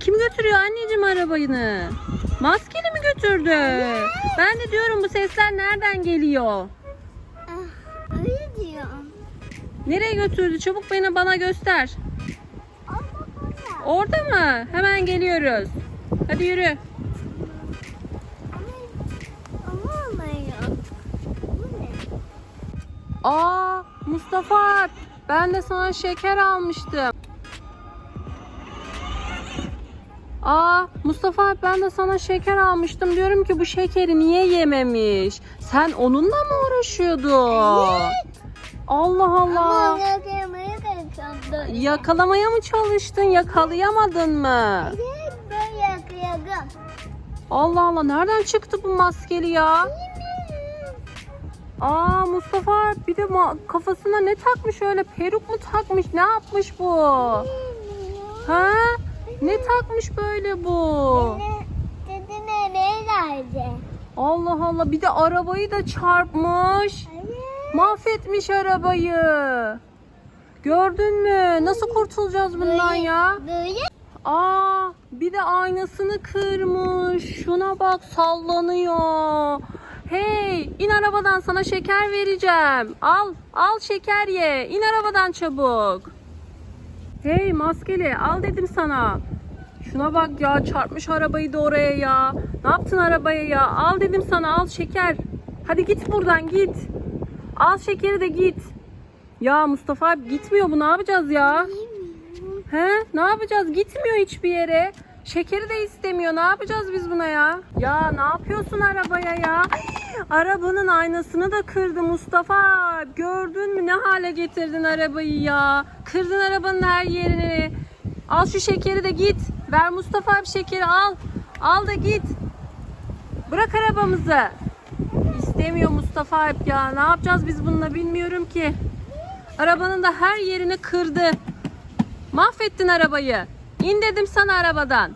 Kim götürüyor anneciğim arabayını? Maskeli mi götürdü? Ben de diyorum bu sesler nereden geliyor? Ah, öyle diyor. Nereye götürdü? Çabuk beni bana göster. Burada. Orada mı? Hemen geliyoruz. Hadi yürü. Ama olmuyor. Bu ne? Aa Mustafa ben de sana şeker almıştım. Aa Mustafa ben de sana şeker almıştım. Diyorum ki bu şekeri niye yememiş? Sen onunla mı uğraşıyordun? Allah Ama Allah. yakalamaya çalışıyordu. Yakalamaya mı çalıştın? Yakalayamadın mı? Evet ben yakaladım. Allah Allah nereden çıktı bu maskeli ya? Aa Mustafa bir de kafasına ne takmış öyle peruk mu takmış ne yapmış bu? Ha? Ne takmış böyle bu? Dedi nereye geldi? Allah Allah bir de arabayı da çarpmış. Evet. Mahvetmiş arabayı. Gördün mü? Nasıl kurtulacağız bundan ya? Böyle Aa, bir de aynasını kırmış. Şuna bak sallanıyor. Hey, in arabadan sana şeker vereceğim. Al, al şeker ye. İn arabadan çabuk. Hey maskeli, al dedim sana. Şuna bak ya, çarpmış arabayı da oraya ya. Ne yaptın arabaya ya? Al dedim sana, al şeker. Hadi git buradan git. Al şekeri de git. Ya Mustafa abi gitmiyor bu ne yapacağız ya? He? Ne yapacağız? Gitmiyor hiçbir yere. Şekeri de istemiyor. Ne yapacağız biz buna ya? Ya ne yapıyorsun arabaya ya? Arabanın aynasını da kırdı Mustafa. Gördün mü ne hale getirdin arabayı ya? Kırdın arabanın her yerini. Al şu şekeri de git. Ver Mustafa bir şekeri al. Al da git. Bırak arabamızı. İstemiyor Mustafa Alp ya. Ne yapacağız biz bununla bilmiyorum ki. Arabanın da her yerini kırdı. Mahvettin arabayı. İn dedim sana arabadan.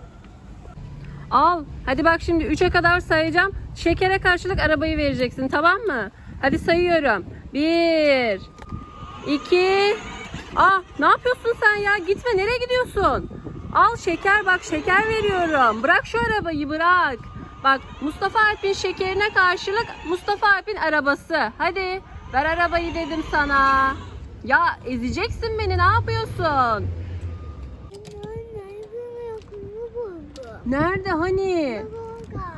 Al. Hadi bak şimdi 3'e kadar sayacağım. Şekere karşılık arabayı vereceksin tamam mı? Hadi sayıyorum. 1 2 Ah ne yapıyorsun sen ya? Gitme nereye gidiyorsun? Al şeker bak şeker veriyorum. Bırak şu arabayı bırak. Bak Mustafa Alp'in şekerine karşılık Mustafa Alp'in arabası. Hadi ver arabayı dedim sana. Ya ezeceksin beni ne yapıyorsun? Nerede hani?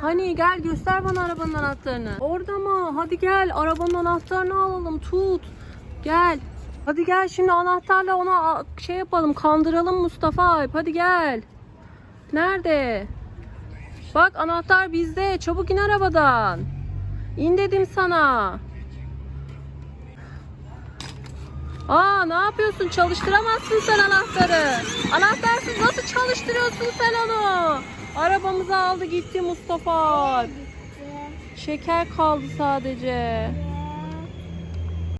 Hani gel göster bana arabanın anahtarını. Orada mı? Hadi gel arabanın anahtarını alalım tut. Gel. Hadi gel şimdi anahtarla ona şey yapalım kandıralım Mustafa Alp. Hadi gel. Nerede? Bak anahtar bizde. Çabuk in arabadan. İn dedim sana. Aa ne yapıyorsun? Çalıştıramazsın sen anahtarı. Anahtarsız nasıl çalıştırıyorsun sen onu? Arabamızı aldı gitti Mustafa. Şeker kaldı sadece.